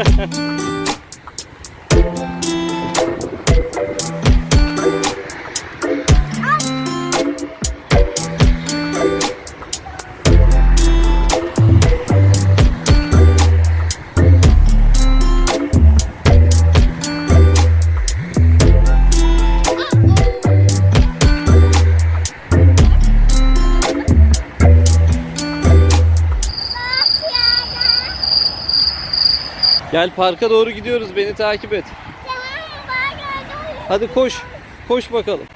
Ha ha ha. Gel parka doğru gidiyoruz. Beni takip et. Hadi koş. Koş bakalım.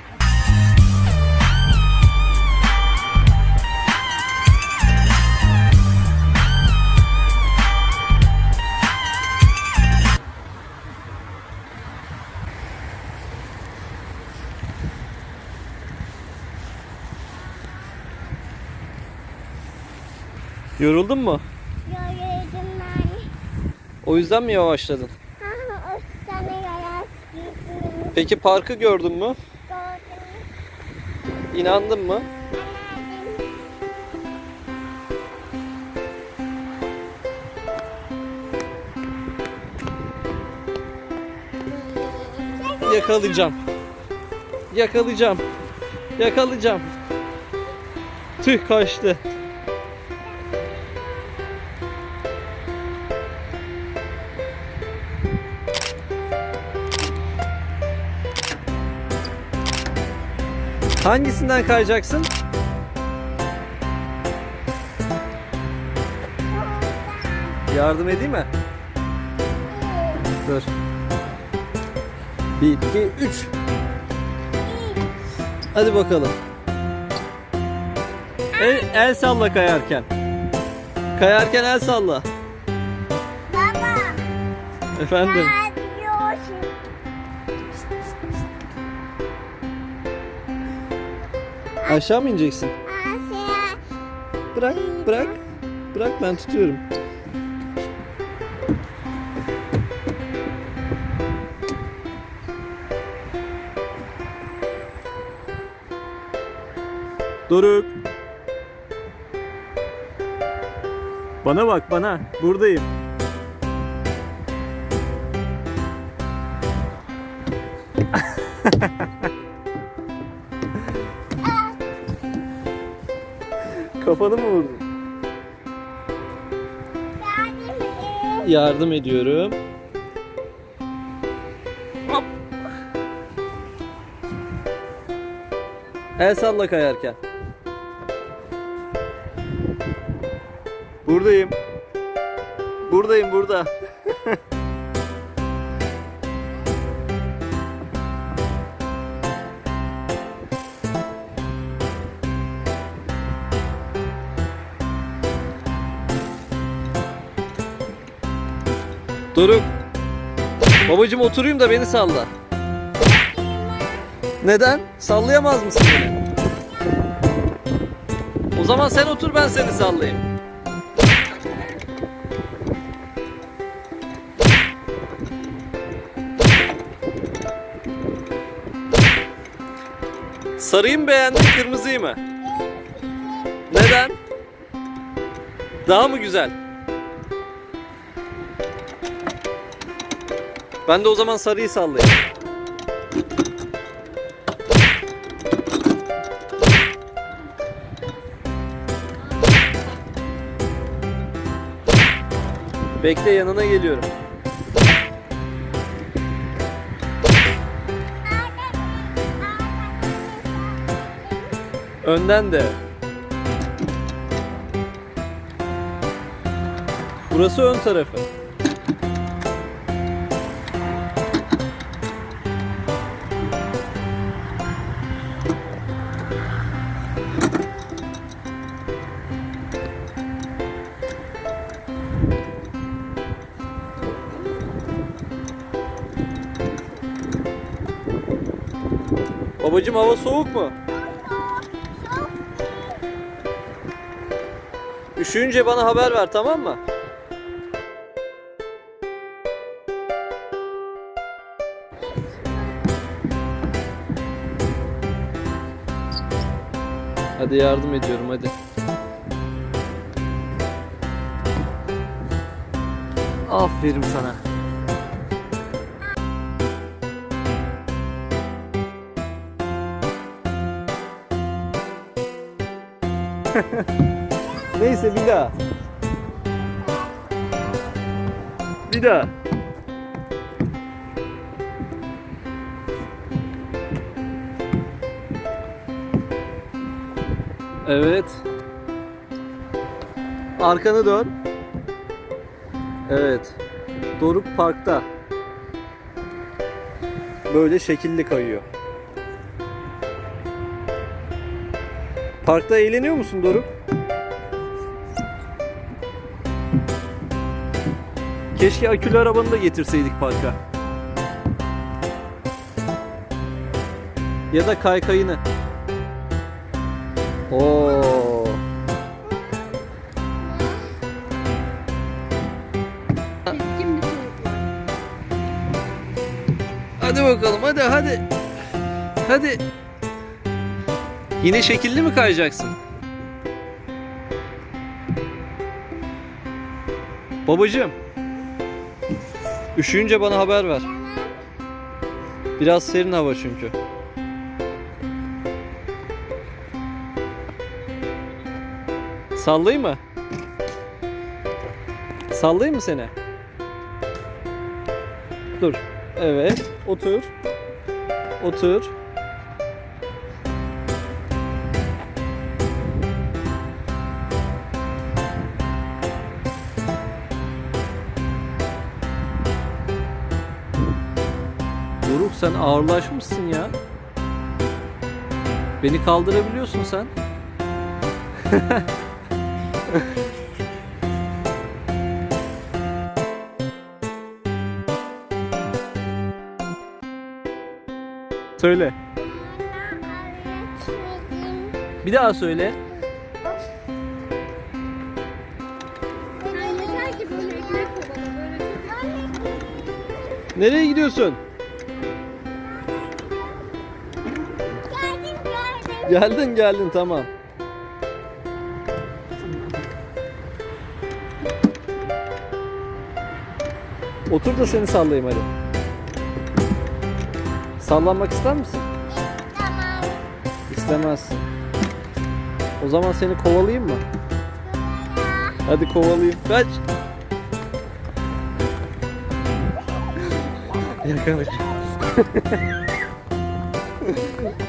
Yoruldun mu? O yüzden mi yavaşladın? Ha, o. Peki parkı gördün mü? Gördüm. İnandın mı? Yakalayacağım. Yakalayacağım. Yakalayacağım. Tüh kaçtı. Hangisinden kayacaksın? Yardım edeyim mi? Dur. Bir, iki, üç. Hadi bakalım. El, el salla kayarken. Kayarken el salla. Efendim. Aşağı mı ineceksin? Bırak, bırak. Bırak ben tutuyorum. Doruk. Bana bak bana. Buradayım. Kafanı mı vurdun? Yardım ediyorum. Hop. El salla kayarken. Buradayım. Buradayım burada. Doruk. Babacım oturayım da beni salla. Neden? Sallayamaz mısın beni? O zaman sen otur ben seni sallayayım. Sarıyı mı beğendin, kırmızıyı mı? Neden? Daha mı güzel? Ben de o zaman sarıyı sallayayım. Bekle yanına geliyorum. Önden de. Burası ön tarafı. Babacım hava soğuk mu? Üşüyünce bana haber ver tamam mı? Hadi yardım ediyorum hadi. Aferin sana. Neyse bir daha. Bir daha. Evet. Arkanı dön. Evet. Doruk parkta. Böyle şekilli kayıyor. Parkta eğleniyor musun Doruk? Keşke akülü arabanı da getirseydik parka. Ya da kaykayını. Oo. Hadi bakalım hadi hadi. Hadi. Yine şekilli mi kayacaksın? Babacığım. Üşüyünce bana haber ver. Biraz serin hava çünkü. Sallayayım mı? Sallayayım mı seni? Dur. Evet. Otur. Otur. Sen ağırlaşmışsın ya. Beni kaldırabiliyorsun sen. Söyle. Bir daha söyle. Sen yeter Geldin geldin tamam. Otur da seni sallayayım hadi. Sallanmak ister misin? Tamam. İstemezsin. O zaman seni kovalayayım mı? Hadi kovalayayım. Kaç. Yakalayacağım.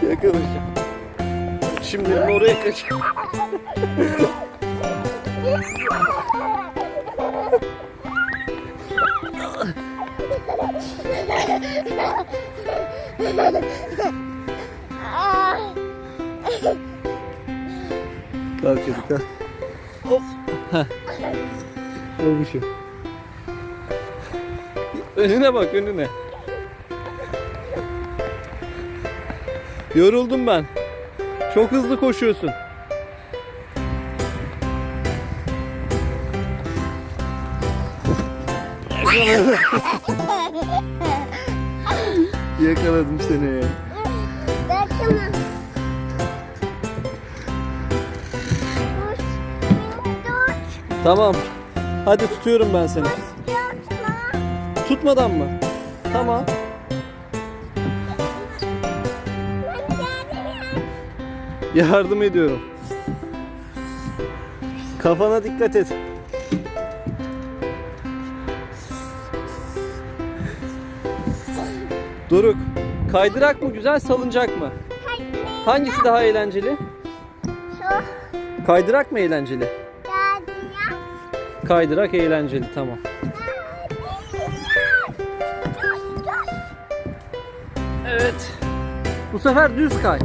Yakalayacağım. Şimdi oraya kaç. Kalk hadi kalk. Heh. Olmuşum. Önüne bak önüne. Yoruldum ben. Çok hızlı koşuyorsun. Yakaladım. Yakaladım seni. Tamam. Hadi tutuyorum ben seni. Tutma. Tutmadan mı? Tamam. Yardım ediyorum. Kafana dikkat et. Doruk, kaydırak mı güzel, salıncak mı? Hangisi daha eğlenceli? Şu. Kaydırak mı eğlenceli? Kaydırak eğlenceli, tamam. Evet. Bu sefer düz kay.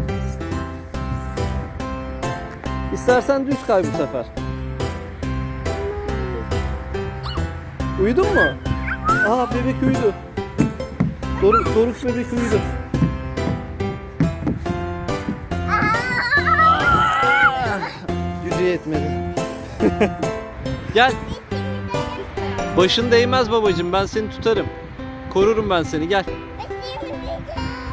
İstersen düz kay bu sefer. Uyudun mu? Aa bebek uyudu. Doruk, Doruk bebek uyudu. Gücü yetmedi. Gel. Başın değmez babacığım ben seni tutarım. Korurum ben seni gel.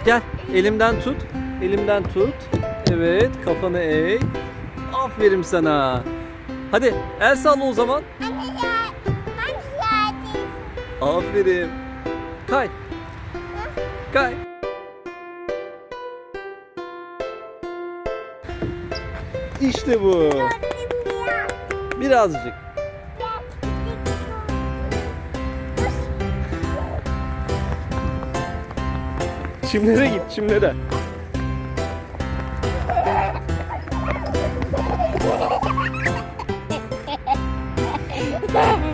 Gel elimden tut. Elimden tut. Evet kafanı eğ. Aferin sana. Hadi el salla o zaman. Aferin. Kay. Kay. İşte bu. Birazcık. Çimlere git, çimlere. Dört,